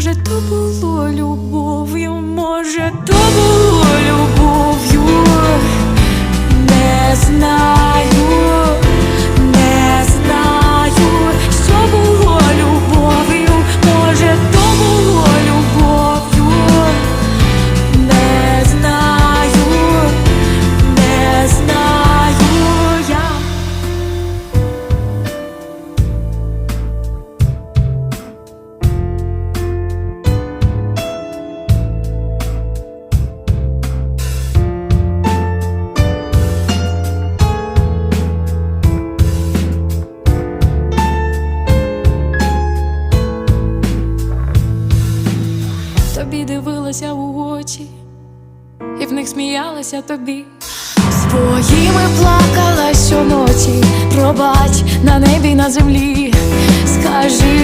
Може, то було любов'ю, може, то Тобі дивилася у очі, і в них сміялася тобі. Своїми плакала щоночі, пробач на небі, на землі. Скажи.